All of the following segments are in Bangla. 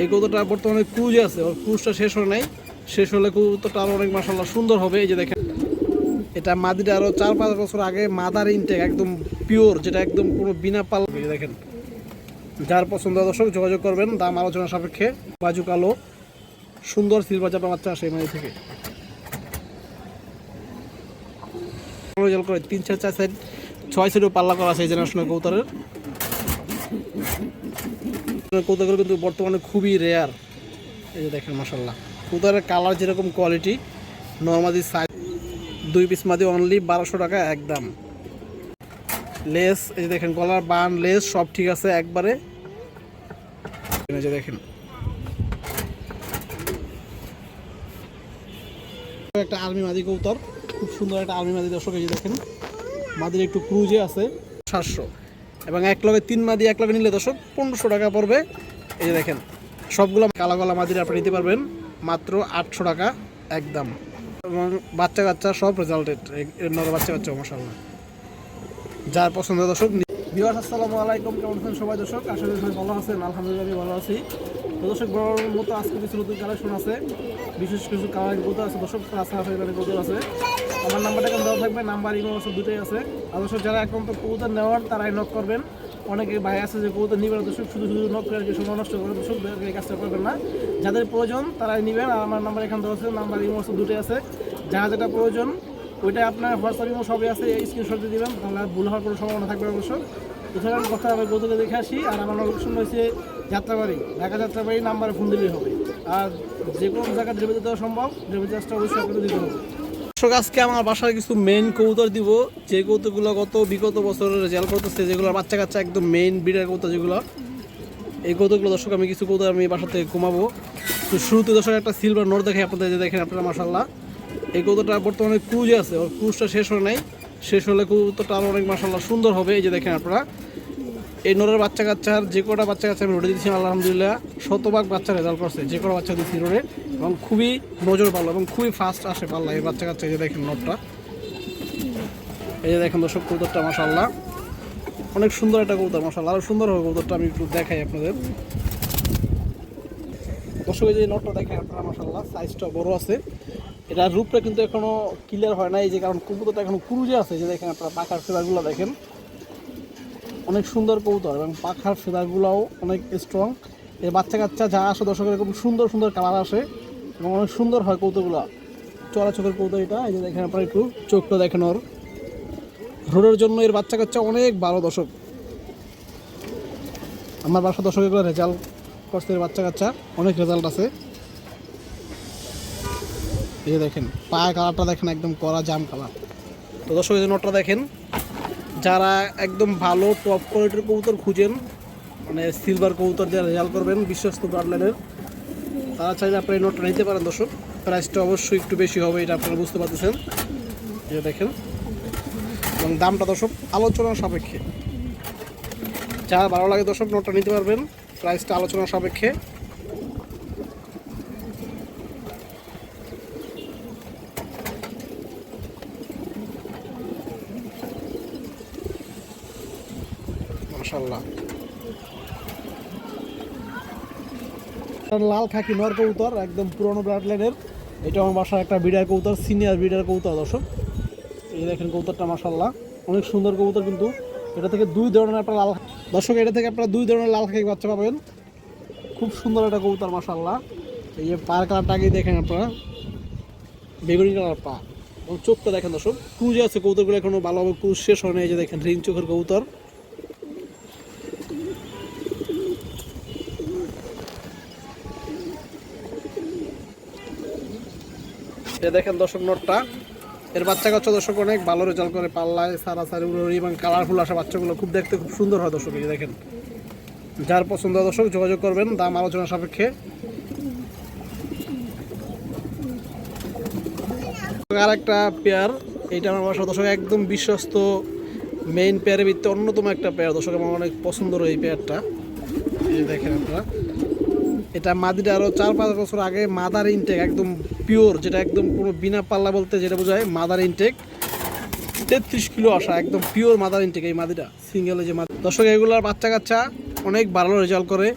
এই কৌতোটা বর্তমানে ক্রুজে আছে, ওর ক্রুজটা শেষ হয় নাই। শেষ হলে কৌতোটা আরও অনেক মাসাল্লাহ সুন্দর হবে। এই যে দেখেন, এটা মাদিটা আরও চার পাঁচ বছর আগে মাদার ইনটেক একদম পিওর যেটা একদম পুরো বিনা পাল দেখেন, যার পছন্দ দর্শক যোগাযোগ করবেন, দাম আলোচনা সাপেক্ষে। বাজু কালো সুন্দর সিলভার চাপা বাচ্চা আসে মাদি থেকে। করে তিন চার চার সাইড ছয় সাইডও পাল্লা করা আছে এই জেনারেশনের কৌতারের কৌতাগুলো কিন্তু বর্তমানে খুবই রেয়ার এই যে দেখেন মাসাল্লাহ কৌতারের কালার যেরকম কোয়ালিটি নর্মালি সাইজ দুই পিস মাদি অনলি বারোশো টাকা একদম। লেস এই যে দেখেন, গলার বান লেস সব ঠিক আছে একবারে। এই যে দেখেন। একটা আর্মি মাদি কৌতর খুব সুন্দর একটা আর্মি মাদি, দর্শক, এই যে দেখেন। মাদির একটু ক্রুজে আছে, সাতশো। এবং এক লগে তিন মাদি, এক লগে নিলে দর্শক পনেরোশো টাকা পড়বে। এই যে দেখেন, সবগুলো কালা গলা মাদির আপনি নিতে পারবেন, মাত্র আটশো টাকা একদম। এবং বাচ্চা কাচ্চা সব রেজাল্টেড নর বাচ্চা কাচ্চা মশাল্লা যার পছন্দ দর্শক বিবাস আসসালামু আলাইকুম। কেমন আছেন সবাই দর্শক? আসলে সবাই ভালো আছেন। আলহামদুলিল্লাহ আমি ভালো আছি। তো দর্শক বড় মতো আজকে কিছু নতুন কালেকশন আছে। বিশেষ কিছু কালার গোদর আছে। দর্শক আছে গোদর আছে। আমার নাম্বারটা এখন দেওয়া থাকবে। নাম্বার ইমো আছে দুটোই আছে। আর দর্শক, যারা এখন তো কবুতর নেওয়ার, তারাই নক করবেন। অনেকে ভাই আছে যে কবুতর নিবেন দর্শক, শুধু শুধু নক করে আর সময় নষ্ট করে দর্শক এই কাজটা করবেন না। যাদের প্রয়োজন, তারাই নেবেন। আর আমার নাম্বার এখানে দেওয়া আছে। নাম্বার ইমো আছে দুটোই আছে। যার যেটা প্রয়োজন ওইটা আপনার হোয়াটসঅ্যাপ ইমো সবই আছে, এই স্ক্রিনশট দিয়ে দিবেন, তাহলে ভুল হওয়ার কোনো সম্ভাবনা থাকবে অবশ্য। এছাড়াও কথা আমি গতকে দেখে আসি, আর আমার লোকেশন রয়েছে যাত্রাবাড়ি, ঢাকা যাত্রাবাড়ি নাম্বারে ফোন দিলেই হবে। আর যে কোনো জায়গায় ডেলিভারি দেওয়া সম্ভব ডেলিভারি চার্জটা অবশ্যই আপনাকে দিতে হবে। দর্শক, আজকে আমার বাসায় কিছু মেইন কবুতর দিব, যে কবুতরগুলো গত বিগত বছরের রেজাল্ট করতেছে যেগুলো বাচ্চা কাচ্চা একদম মেইন ব্রিডের কবুতর যেগুলো। এই কৌতুকগুলো দর্শক, আমি কিছু কৌতুক আমি বাসা থেকে কমাবো তো শুরুতে দর্শক, একটা সিলভার নোট দেখে আপনাদের দেখেন আপনারা মাসাল্লাহ এই কৌতুকটা বর্তমানে ক্রুজে আছে, ওর ক্রুজটা শেষ হয় নাই। শেষ হলে কৌতুকটা আরও অনেক মাসাল্লাহ সুন্দর হবে, এই যে দেখেন আপনারা। এই নোরের বাচ্চা কাচ্চার যে কটা বাচ্চা কাচ্চা আমি রোডে দিচ্ছি আলহামদুলিল্লাহ, শতভাগ বাচ্চা রেজাল্ট করছে। যে কটা বাচ্চা দিচ্ছি রোডে, এবং খুবই নজর ভালো, এবং খুবই ফাস্ট আসে পাল্লা এই বাচ্চা কাচ্চা, এই যে দেখেন নোটটা। এই যে দেখেন দর্শক কৌতুকটা মাসাল্লাহ অনেক সুন্দর একটা কবুতর মশাল্লাহ আরও সুন্দর হবে কবুতরটা, আমি একটু দেখাই আপনাদের। দর্শক, এই যে নটটা দেখেন আপনারা মশাল্লাহ সাইজটা বড় আছে। এটা রূপটা কিন্তু এখনও ক্লিয়ার হয় না এই যে কারণ কবুতরটা এখনও কুরুজে আছে, যে দেখেন আপনারা পাখার ফেদারগুলো দেখেন। অনেক সুন্দর কবুতর এবং পাখার ফেদারগুলোও অনেক স্ট্রং এর বাচ্চা কাচ্চা যা আসে দর্শকের এরকম সুন্দর সুন্দর কালার আসে এবং অনেক সুন্দর হয় কৌতুকগুলো চড়া চোখের কৌতুক এটা, এই যে দেখেন আপনারা একটু চোখটা দেখেন ওর। রোডের জন্য এর বাচ্চা কাচ্চা অনেক ভালো দশক আমার বাসা দশক এগুলো রেজাল্ট করছে এর বাচ্চা কাচ্চা অনেক রেজাল্ট আছে। এই দেখেন পায়ে কালারটা দেখেন একদম কড়া জাম কালার। তো দর্শক, এই নোটটা দেখেন, যারা একদম ভালো টপ কোয়ালিটির কবুতর খুঁজেন মানে সিলভার কবুতর দিয়ে রেজাল্ট করবেন, বিশ্বস্ত ব্রাডলাইনের তারা চাইলে আপনারা এই নোটটা নিতে পারেন দর্শক। প্রাইসটা অবশ্যই একটু বেশি হবে, এটা আপনারা বুঝতে পারতেছেন। যে দেখেন, এবং দামটা দর্শক আলোচনার সাপেক্ষে। যারা ভালো লাগে দর্শক, নোটটা নিতে পারবেন। প্রাইসটা আলোচনার সাপেক্ষে। মাশাল্লাহ লাল খাকি নর কবুতর, একদম পুরনো ব্লাড লাইনের। এটা আমার বাসার একটা বিডার কবুতর, সিনিয়র বিডার কবুতর দর্শক। এই দেখেন কবুতরটা মাসাল্লাহ অনেক সুন্দর কবুতর কিন্তু। এটা থেকে দুই ধরনের আপনার লাল দর্শক, এটা থেকে আপনারা দুই ধরনের লাল খাকি বাচ্চা পাবেন। খুব সুন্দর একটা কবুতর মাসাল্লাহ এই যে পার কালারটা দেখেন আপনারা। বেগুনি কালার পা এবং চোখটা দেখেন দর্শক, ক্রুজে আছে কবুতরগুলো এখনও ভালোভাবে ক্রুজ শেষ হয় না এই যে দেখেন রিং চোখের কবুতর। এটা দেখেন দর্শক নোটটা। এর বাচ্চা কাচ্চা দর্শক অনেক ভালো রেজাল্ট করে, পাল্লায় সারা সারি উড়ি এবং কালারফুল আসা বাচ্চাগুলো খুব দেখতে খুব সুন্দর হয় দর্শক, এই দেখেন। যার পছন্দ দর্শক যোগাযোগ করবেন, দাম আলোচনা সাপেক্ষে। আর একটা পেয়ার এইটা আমার বাসা দর্শক একদম বিশ্বস্ত মেইন পেয়ারের ভিত্তিতে অন্যতম একটা পেয়ার দর্শক আমার অনেক পছন্দের এই পেয়ারটা এই দেখেন আপনারা। এটা মাদিটা আরও চার পাঁচ বছর আগে মাদার ইনটেক একদম পিওর, যেটা একদম পুরো বিনা পাল্লা বলতে যেটা বোঝায় মাদার ইনটেক তেত্রিশ কিলো আসা, একদম পিওর মাদার ইনটেক এই মাদিটা সিঙ্গেলে যে মাদি দর্শক, এগুলোর বাচ্চা কাচ্চা অনেক ভালো রেজাল্ট করে।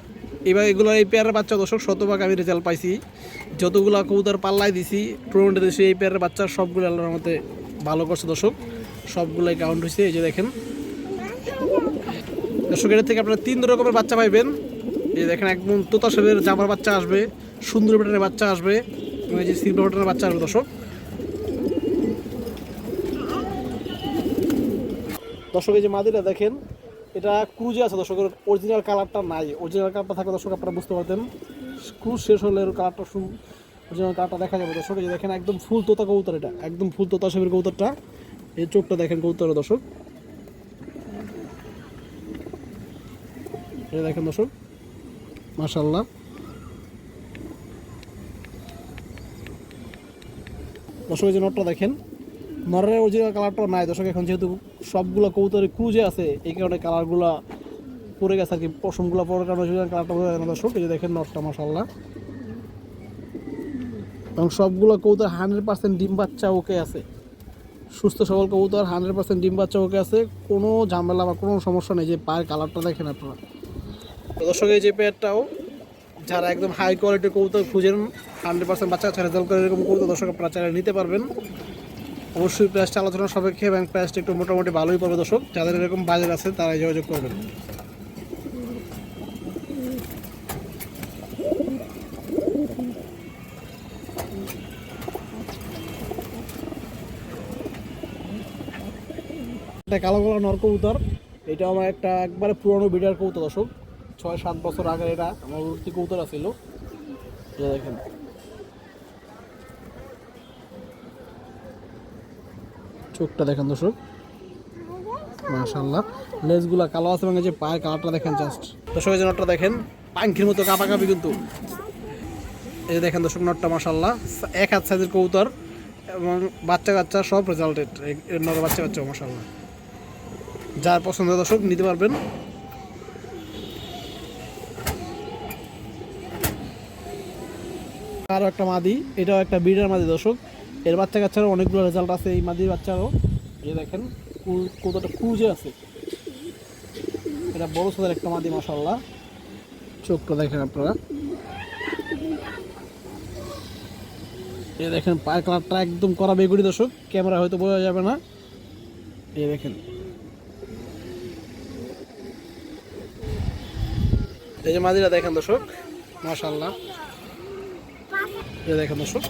এবার এগুলো এই পেয়ারের বাচ্চা, দর্শক, শতভাগ আমি রেজাল্ট পাইছি। যতগুলো কবুতর পাল্লায় দিছি টুর্নামেন্টে দিছি, এই পেয়ারের বাচ্চা সবগুলো আল্লাহর মতে ভালো করছে, দর্শক। সবগুলোই কাউন্ট হয়েছে এই যে দেখেন। দর্শক এর থেকে আপনারা তিন রকমের বাচ্চা পাইবেন। এই দেখেন, একদম তোতা সেলের জামার বাচ্চা আসবে, সুন্দর বেটানের বাচ্চা আসবে। এই যে সিলভার বেটানের বাচ্চা আসবে দর্শক। দর্শক, এই যে মাদিরা, দেখেন, এটা ক্রুজে আছে দর্শকের অরিজিনাল কালারটা নাই। অরিজিনাল কালারটা থাকলে, দর্শক, আপনারা বুঝতে পারতেন। ক্রুজ শেষ হলে এর কালারটা অরিজিনাল কালারটা দেখা যাবে, দর্শক। এই যে দেখেন, একদম ফুল তোতা কবুতর এটা। একদম ফুল তোতা সেবের কবুতরটা। এই চোখটা দেখেন, কবুতরের দর্শক। এই দেখেন, দর্শক মাশাল্লাহ দর্শক যে নটটা দেখেন, নরের অরিজিনাল কালারটা নাই। দর্শক, এখন যেহেতু সবগুলো কবুতরের ক্রুজে আছে, এই কারণে কালারগুলো পড়ে গেছে আর কি পশমগুলো পড়ে কারণে কালারটা বোঝা যায় না দর্শক, এই যে দেখেন নটটা মাশাল্লাহ এবং সবগুলো কবুতর হান্ড্রেড পার্সেন্ট ডিম বাচ্চা ওকে আছে। সুস্থ সবল কবুতর, হান্ড্রেড পার্সেন্ট ডিম বাচ্চা ওকে আছে। কোনো ঝামেলা বা কোনো সমস্যা নেই যে পায়ের কালারটা দেখেন আপনারা। দর্শক, এই যে পেয়ারটাও যারা একদম হাই কোয়ালিটির কবুতর খুঁজেন হান্ড্রেড পার্সেন্ট বাচ্চা কাছে রেজাল্ট করে এরকম কবুতর দর্শক আপনারা নিতে পারবেন। অবশ্যই প্রাইসটা আলোচনা সাপেক্ষে এবং প্রাইসটা একটু মোটামুটি ভালোই পড়বে দর্শক। যাদের এরকম বাজেট আছে, তারাই যোগাযোগ করবেন। কালো কালো নর কবুতর। এটা আমার একটা একবারে পুরনো বিডার কবুতর দর্শক। ছয়, সাত বছর আগে এটা, আমার উর্তি কবুতর আছিল? এটা দেখেন। চোখটা দেখেন দর্শক। মাশাল্লাহ লেজগুলা কালো আছে এবং যে পায়ের কালারটা দেখেন জাস্ট দর্শক যে নটটা দেখেন পাঙ্খির মতো কাপা কাপি কিন্তু। এই যে দেখেন দর্শক, নটটা মাশাল্লাহ এক হাত সাইজের কবুতর এবং বাচ্চা কাচ্চা সব রেজাল্টেড নর বাচ্চা কাচ্চা মাশাল্লাহ যার পছন্দ দর্শক, নিতে পারবেন। আরও একটা মাদি, এটাও একটা বিডার মাদি দর্শক। এর বাচ্চা কাচ্চারও অনেকগুলো রেজাল্ট আছে এই মাদির বাচ্চারও। এই দেখেন কতটা ক্রুজে আছে। এটা বড় সাদের একটা মাদি মাসাল্লাহ চোখটা দেখেন আপনারা। এই দেখেন, পায়ের কালারটা একদম করা বেগুড়ি দর্শক, ক্যামেরা হয়তো বোঝা যাবে না। এই দেখেন। এই যে মাদিরা দেখেন দর্শক মাশাল্লাহ দেখেন দর্শক।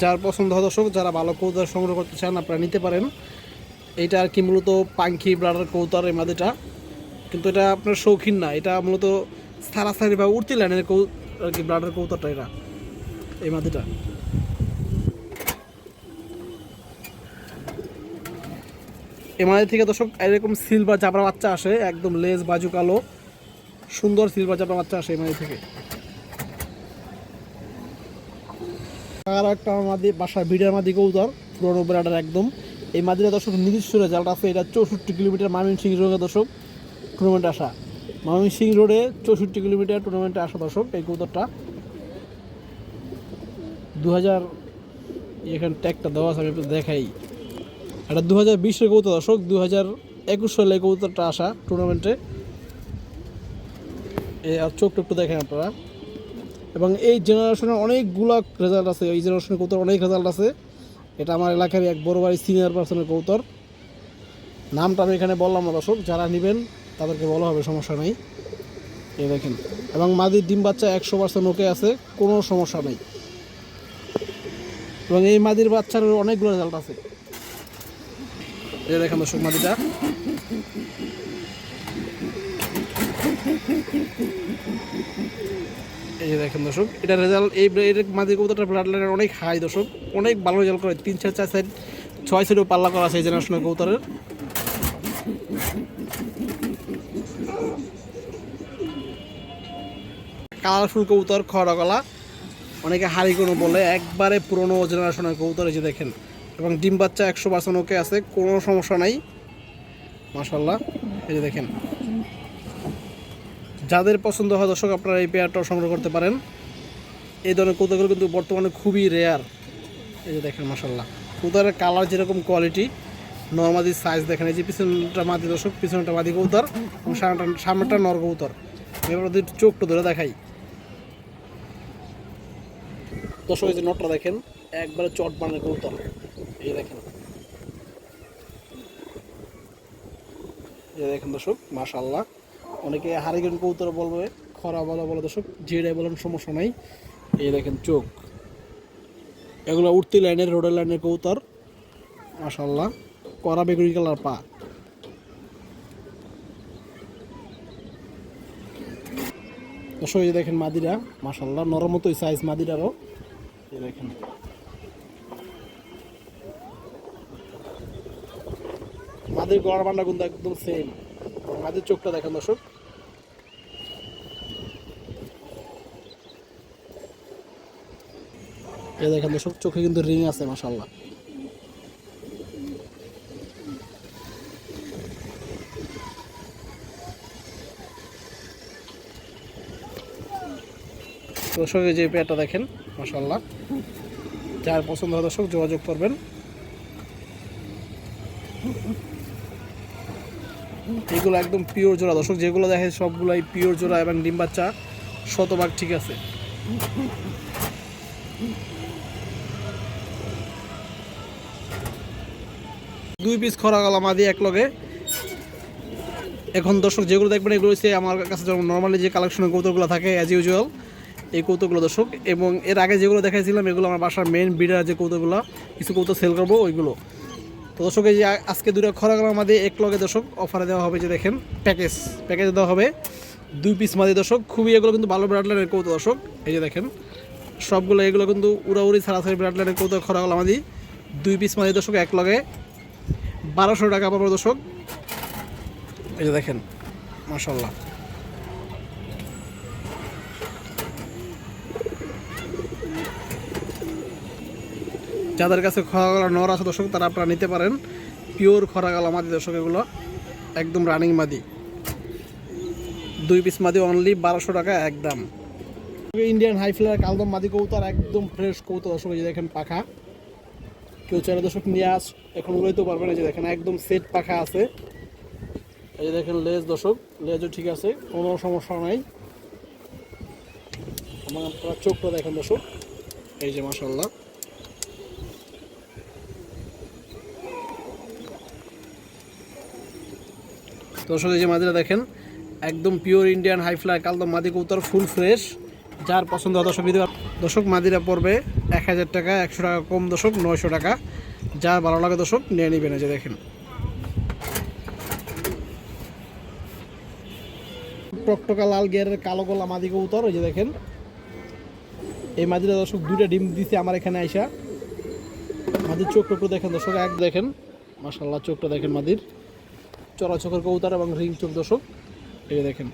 যার পছন্দ হয় দর্শক, যারা ভালো কৌতার সংগ্রহ করতে চান, আপনারা নিতে পারেন। এইটা আর কি মূলত পাঙ্খি, ব্লাডার কৌতার এই মাদিটা কিন্তু এটা আপনার শৌখিন না, এটা মূলত সারাসারি বা উঠতি লাইনের কৌ, আর কি ব্লাডার কৌতারটা এটা, এই মাদিটা মাদি থেকে দর্শক, এরকম সিলভার চাপড়া বাচ্চা আসে, একদম লেজ বাজু, কালো, সুন্দর সিলভার চাপড়া বাচ্চা আসে মাদি থেকে। আর একটা মাদি বাসার বিডার মাদি কৌতর পুরোনো বেড়াটার একদম। এই মাদিরা দর্শক নিজস্ব রেজাল্ট আছে, এটা চৌষট্টি কিলোমিটার ময়মনসিং রোডে দর্শক টুর্নামেন্টে আসা। ময়মনসিং রোডে চৌষট্টি কিলোমিটার টুর্নামেন্টে আসা দর্শক এই কৌতরটা দু হাজার এখানে ট্যাগটা দেওয়া আছে, আমি দেখাই। এটা দু হাজার বিশের কৌতর দর্শক দু হাজার একুশ সালে কৌতরটা আসা টুর্নামেন্টে এই আর চোখটা একটু দেখেন আপনারা। এবং এই জেনারেশনের অনেকগুলো রেজাল্ট আছে, এই জেনারেশনের কৌতর অনেক রেজাল্ট আছে। এটা আমার এলাকার এক বড় বাড়ি সিনিয়র পার্সনের কৌতর নামটা আমি এখানে বললাম না, দর্শক, যারা নেবেন তাদেরকে বলা হবে, সমস্যা নেই। এই দেখেন, এবং মাদির ডিম বাচ্চা একশো পার্সেন্ট ওকে আছে, কোনো সমস্যা নেই। এবং এই মাদির বাচ্চার অনেকগুলো রেজাল্ট আছে। এই দেখেন দর্শক, মাদিটা। এই যে দেখেন দর্শক, এটা রেজাল্ট এই এর মাঝে কবুতরটা ব্লাড লাইনের অনেক হাই দর্শক, অনেক ভালো রেজাল্ট করে। তিন চার চার সাইড ছয় সাইডও পাল্লা করা আছে এই জেনারেশনের কবুতরের। কালারফুল কবুতর, খড়া গলা। অনেকে হাড়ি কোনো বলে, একবারে পুরনো জেনারেশনের কবুতর এই যে দেখেন। এবং ডিম বাচ্চা একশো পার্সেন্ট ওকে আছে, কোনো সমস্যা নাই। মাশাল্লাহ এই যে দেখেন। যাদের পছন্দ হয় দর্শক, আপনারা এই পেয়ারটাও সংগ্রহ করতে পারেন। এই ধরনের কৌতাগুলো কিন্তু বর্তমানে খুবই রেয়ার এই যে দেখেন মাসাল্লাহ কৌতারের কালার যেরকম কোয়ালিটি নর্মাদি সাইজ দেখেন, এই যে পিছনটা মাদি দর্শক, পিছনটা মাদি কৌতার এবং সামনেটা সামনেটা নর কৌতার এবার ওদের চোখটা ধরে দেখাই। দর্শক, এই যে নটটা দেখেন, একবারে চট বানের কৌতল এই দেখেন। এই দেখেন দর্শক মাশাল্লাহ অনেকে হারিকেন কৌতর বলবে, খরা বলা, বলে দর্শক, যেটাই বলেন সমস্যা নাই। এই দেখেন চোখ। এগুলো উঠতি লাইনের, রোডের লাইনের কৌতর মাশাল্লাহ করা বেগুনি কালার পা। দর্শক, এই দেখেন মাদিরা মাশাল্লাহ নরম মতোই সাইজ মাদিরারও। এই দেখেন। মাদির গড় বান্ডা কিন্তু একদম সেম মাদির চোখটা দেখেন দর্শক। এই দেখেন সব চোখে কিন্তু রিং আছে মাশাল্লাহ দর্শক, এই যে পেয়ারটা দেখেন মাশাল্লাহ যার পছন্দ হয় দর্শক যোগাযোগ করবেন। এগুলো একদম পিওর জোড়া। দর্শক, যেগুলো দেখে সবগুলাই পিওর জোড়া এবং ডিম শতভাগ ঠিক আছে। দুই পিস খরা গলা মাদি এক এখন দর্শক যেগুলো দেখবেন, এগুলো হচ্ছে আমার কাছে যেমন নর্মালি যে কালেকশনের কৌতুকগুলো থাকে অ্যাজ ইউজুয়াল এই কৌতুকগুলো দর্শক। এবং এর আগে যেগুলো দেখাইছিলাম, এগুলো আমার বাসার মেন বিডার যে কৌতুকগুলো, কিছু কৌতুক সেল করব, ওইগুলো। তো দর্শক, এই যে আজকে দুটো খরা গলা মাদি এক লগে দর্শক অফারে দেওয়া হবে যে দেখেন প্যাকেজ প্যাকেজ দেওয়া হবে। দুই পিস মাদি দর্শক, খুবই এগুলো কিন্তু ভালো ব্রাডলাইনের কৌতুক দর্শক। এই যে দেখেন, সবগুলো এগুলো কিন্তু উড়াউড়ি ছাড়াছাড়ি ব্রাডলাইনের কৌতুক খরা গলা মাদি। দুই পিস মাদি দর্শক এক লগে বারোশো টাকা পাবো দর্শক। এই যে দেখেন মাশাল্লাহ যাদের কাছে খরাগলা নর আছে দর্শক, তারা আপনারা নিতে পারেন। পিওর খরাগলা মাদি দর্শক এগুলো, একদম রানিং মাদি। দুই পিস মাদি অনলি বারোশো টাকা একদম। ইন্ডিয়ান হাই ফ্লেয়ার কালদম মাদি কৌতার একদম ফ্রেশ কৌতা দর্শক দেখেন পাখা। কেউ চাইলে দর্শক নিয়ে আস, এখন লইতে পারবেন এই যে দেখেন, একদম সেট পাখা আছে। এই যে দেখেন, লেজ দর্শক লেজও ঠিক আছে, কোনো সমস্যা নাই। আমার চোখটা দেখেন দর্শক। এই যে মাসাল্লাহ দর্শক, এই যে মাদিরা দেখেন, একদম পিওর ইন্ডিয়ান হাই ফ্লাই কালদম মাদি কৌতার ফুল ফ্রেশ যার পছন্দ হয় দর্শক ভিডিও দর্শক, মাদিরা পড়বে এক হাজার টাকা, একশো টাকা কম দর্শক, নয়শো টাকা। যার ভালো লাগে দর্শক, নিয়ে নেবেন যে দেখেন। টকটকা লাল গিয়ারের কালো গলা মাদি কবুতর ওই যে দেখেন। এই মাদিরা দর্শক, দুইটা ডিম দিছে আমার এখানে আইসা। মাদির চোখ টোকটো দেখেন দর্শক, এক দেখেন। মাসাল্লাহ চোখটা দেখেন মাদির। চড়া চোখের কবুতর এবং রিং চোখ দর্শক, এই যে দেখেন।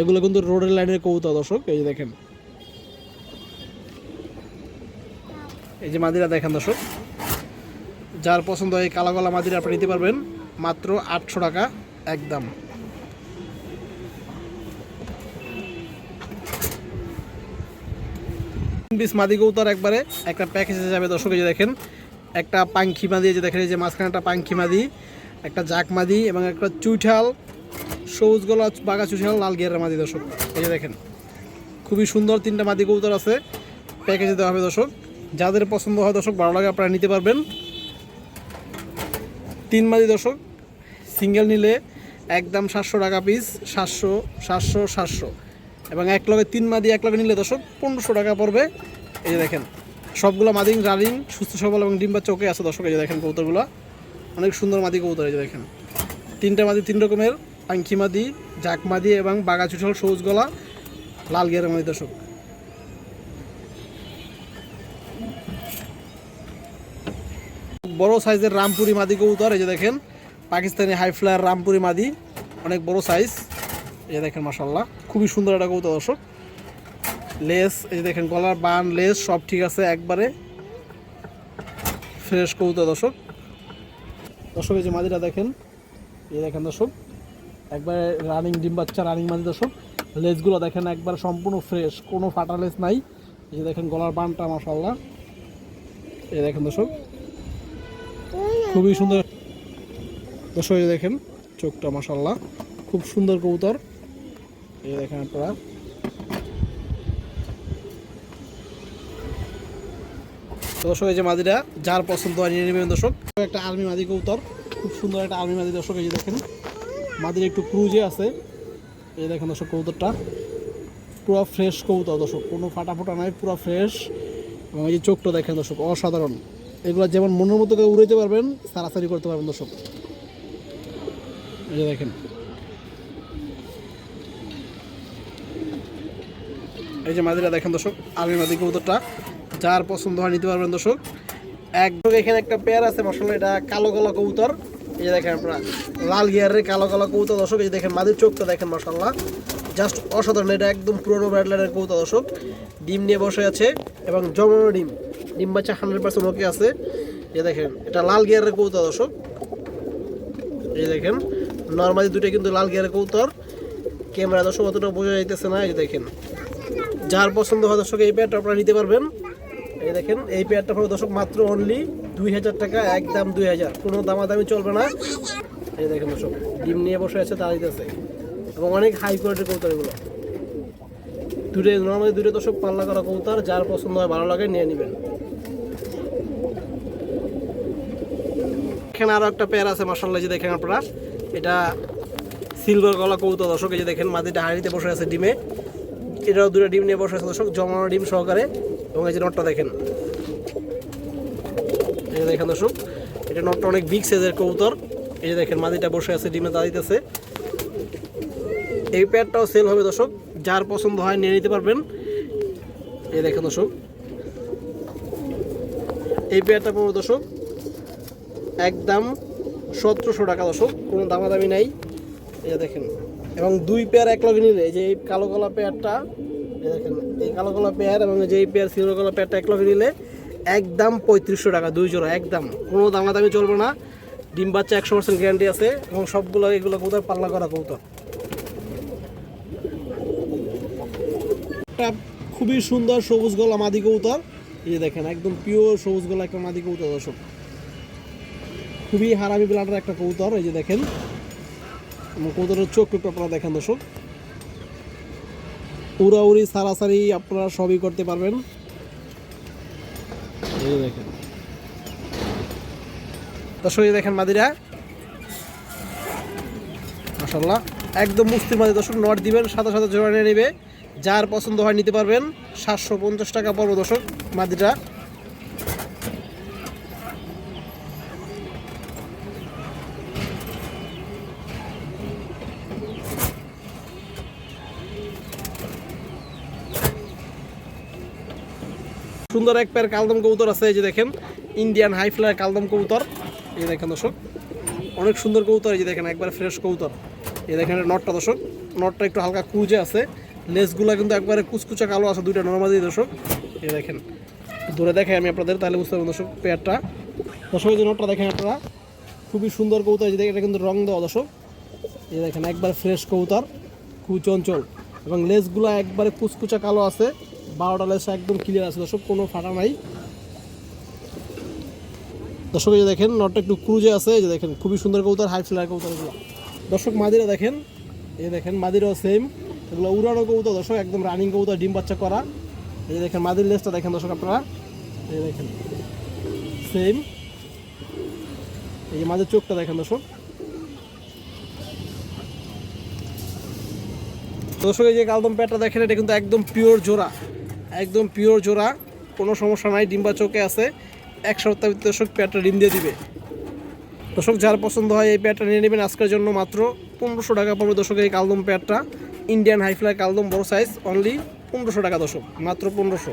এগুলো কিন্তু রোডের লাইনের কবুতর দর্শক, এই যে দেখেন। এই যে মাদিরা দেখেন দর্শক, যার পছন্দ হয় এই কালা গলা মাদিরা, আপনি নিতে পারবেন মাত্র আটশো টাকা একদম। পিস মাদি কৌতার একবারে, একটা প্যাকেজে যাবে দর্শক যে দেখেন, একটা পাঙ্খি মাদি যে দেখেন, এই যে মাঝখানে একটা পাঙ্খি মাদি, একটা জাক মাদি এবং একটা চুইঠাল, সবুজ গলা বাগা চুইঠাল, লাল গিয়ারের মাদি দর্শক, এই যে দেখেন, খুবই সুন্দর তিনটা মাদি কৌতার আছে প্যাকেজে দেওয়া হবে দর্শক। যাদের পছন্দ হয় দর্শক ভালো লাগে আপনারা নিতে পারবেন। তিন মাদি দর্শক, সিঙ্গেল নিলে একদম সাতশো টাকা পিস সাতশো সাতশো সাতশো। এবং এক লগে তিন মাদি এক লগে নিলে দর্শক পনেরোশো টাকা পড়বে। এই যে দেখেন, সবগুলো মাদি রানিং, সুস্থ, সবল এবং ডিম্বা চোখে আছে দর্শক, এই যে দেখেন কৌতরগুলো অনেক সুন্দর মাদি কৌতর এই যে দেখেন। তিনটা মাদি তিন রকমের, পাঙ্খি মাদি জাক মাদি এবং বাগা চুঠল সবুজ গলা, লাল গিয়ারের মাদি দর্শক। বড় সাইজের রামপুরি মাদি কবুতর, এই যে দেখেন, পাকিস্তানি হাই ফ্লায়ার রামপুরি মাদি, অনেক বড় সাইজ এই যে দেখেন মাসাল্লাহ খুবই সুন্দর একটা কবুতর দর্শক। লেস, এই যে দেখেন, গলার বান, লেস, সব ঠিক আছে, একবারে ফ্রেশ কবুতর দর্শক। দর্শক, এই যে মাদিটা দেখেন, এই দেখেন দর্শক, একবারে রানিং ডিম বাচ্চা রানিং মাদি দর্শক। লেসগুলো দেখেন, একবার সম্পূর্ণ ফ্রেশ কোনো ফাটা লেস নাই। এই যে দেখেন, গলার বানটা মাসাল্লাহ এই দেখেন দর্শক খুবই সুন্দর। দর্শক দেখেন, চোখটা মাসাল্লাহ খুব সুন্দর কবুতর। এই দেখেন আপনারা। দর্শক, এই যে মাদিরা, যার পছন্দ হয় নিয়ে নেবেন দর্শক। একটা আর্মি মাদি কৌতর খুব সুন্দর একটা আর্মি মাদি দর্শক, এই যে দেখেন। মাদির একটু ক্রুজে আছে। এই দেখেন দর্শক কৌতরটা পুরো ফ্রেশ কৌতর দর্শক, কোনো ফাটা ফোটা নাই, পুরো ফ্রেশ। এবং এই যে চোখটা দেখেন দর্শক, অসাধারণ। এগুলো যেমন মনের মতো করে উড়াইতে পারবেন, সারাসারি করতে পারবেন দর্শক। এই যে দেখেন। এই যে মাদিরা দেখেন দর্শক আর্মি মাদি কবুতরটা যার পছন্দ হয় নিতে পারবেন দর্শক। একদম এখানে একটা পেয়ার আছে মশলা এটা কালো কালো কবুতর। এই যে দেখেন আপনারা, লাল গিয়ারের কালো কালো কবুতর দর্শক, এই দেখেন মাদির চোখটা দেখেন মশাল্লাহ জাস্ট অসাধারণ, এটা একদম পুরোনো ব্যাডলাইনের কবুতর দর্শক। ডিম নিয়ে বসে আছে এবং জমানো ডিম। ডিম হান্ড্রেড পার্সেন্ট ওকে আছে। এই দেখেন, এটা লাল গিয়ারের কবুতর দর্শক। এই দেখেন, নর্মালি দুটো কিন্তু লাল গিয়ারের কৌতর ক্যামেরা দর্শক অতটা বোঝা যাইতেছে না, এই দেখেন। যার পছন্দ হয় দর্শক, এই পেয়ারটা আপনারা নিতে পারবেন। এই দেখেন, এই পেয়ারটা পড়বে দর্শক মাত্র অনলি দুই হাজার টাকা, একদম দুই হাজার। কোনো দামাদামি চলবে না। এই দেখেন দর্শক, ডিম নিয়ে বসে আছে, তারা দিতেছে। এবং অনেক হাই কোয়ালিটির কবুতর এগুলো। দূরে নর্মালি দূরে দর্শক পাল্লা করা কবুতর, যার পছন্দ হয়, ভালো লাগে, নিয়ে নেবেন। এখানে আরও একটা পেয়ার আছে মার্শাল্লাহ যে দেখেন আপনারা। এটা সিলভার গলা কৌতো দর্শক, এই যে দেখেন মাটিটা হাঁড়িতে বসে আছে ডিমে। এটাও দুটো ডিম নিয়ে বসে আছে, দর্শক, জমানো ডিম সহকারে। এবং এই যে নটটা দেখেন। এই দেখেন, দর্শক, এটা নটটা অনেক বিগ সাইজের কবুতর। এই যে দেখেন মাটিটা বসে আছে, ডিমে দাঁড়িয়েছে এই পেয়ারটাও সেল হবে, দর্শক, যার পছন্দ হয় নিয়ে নিতে পারবেন। এই দেখেন, দর্শক এই পেয়ারটা পড়বে দর্শক একদম সতেরোশো টাকা দর্শক কোনো দামাদামি নাই। যে দেখেন, এবং দুই পেয়ার এক লগে নিলে, এই যে এই কালো কলা পেয়ারটা দেখেন, এই কালো কলা পেয়ার এবং যে এই পেয়ার সিলভার কলা পেয়ারটা এক লগে নিলে একদম পঁয়ত্রিশশো টাকা, দুই জোড়া, একদম। কোনো দামাদামি চলবে না। ডিম বাচ্চা একশো পার্সেন্ট গ্যারান্টি আছে এবং সবগুলো এগুলো কৌতর পাল্লা করা কৌতর খুবই সুন্দর সবুজ গলা মাদি কৌতর এই যে দেখেন, একদম পিওর সবুজ গলা একটা মাদি কৌতর দর্শক। খুবই হারামি ব্লাডের একটা কৌতর এই যে দেখেন। এবং কৌতরের চোখ টুকু আপনারা দেখেন, দর্শক। উড়াউড়ি, সারাসারি আপনারা সবই করতে পারবেন। এই দেখেন। দর্শক, এই দেখেন মাদিরা। মাসাল্লাহ একদম মুস্তির মাঝে দর্শক, নট দিবেন, সাথে সাথে জোড়া নিয়ে নেবে। যার পছন্দ হয় নিতে পারবেন সাতশো পঞ্চাশ টাকা পড়বে দর্শক, মাদিরা। সুন্দর এক পেয়ার কালদম কবুতর আছে, এই যে দেখেন ইন্ডিয়ান হাই ফ্লায়ার কালদম কবুতর। এই দেখেন দর্শক, অনেক সুন্দর কবুতর, এই যে দেখেন, একবার ফ্রেশ কবুতর। এই দেখেন নটটা দর্শক, নটটা একটু হালকা কুজে আছে। লেসগুলো কিন্তু একবারে কুচকুচা কালো আছে, দুইটা নর্মালি দর্শক। এই দেখেন দূরে দেখে আমি আপনাদের, তাহলে বুঝতে পারবেন দর্শক, পেয়ারটা। দর্শক যে নটটা দেখেন আপনারা, খুবই সুন্দর কবুতর, এই এটা কিন্তু রং দেওয়া দর্শক। এই দেখেন, একবার ফ্রেশ কবুতর খুব চঞ্চল। এবং লেসগুলো একবারে কুচকুচা কালো আছে, বারোটা লেস একদম ক্লিয়ার আছে দর্শক, কোনো ফাটা নাই। দর্শক, এই দেখেন, নটটা একটু ক্রুজে আছে, এই যে দেখেন, খুবই সুন্দর কবুতর হাই ফ্লায়ার কবুতর এগুলো। দর্শক, মাদিরা দেখেন, এই দেখেন, মাদিরাও সেম এগুলো উড়ানো কবুতর, দর্শক, একদম রানিং কবুতর, ডিম বাচ্চা করা। এই যে দেখেন, মাদির লেসটা দেখেন, দর্শক, আপনারা। এই দেখেন সেম এই যে মাঝের চোখটা দেখেন, দর্শক। দর্শক, এই যে কালদম প্যাটটা দেখেন, এটা কিন্তু একদম পিওর জোড়া। একদম পিওর জোড়া, কোনো সমস্যা নাই ডিম্বা চোখে আছে। এক সপ্তাহ দর্শক প্যাটটা ডিম দিয়ে দিবে। দর্শক, যার পছন্দ হয়, এই প্যাটটা নিয়ে নেবেন। আজকের জন্য মাত্র পনেরোশো টাকা পড়বে, দর্শক, এই কালদম প্যাটটা ইন্ডিয়ান হাইফ্লাই কালদম বড় সাইজ অনলি পনেরোশো টাকা দশক মাত্র পনেরোশো।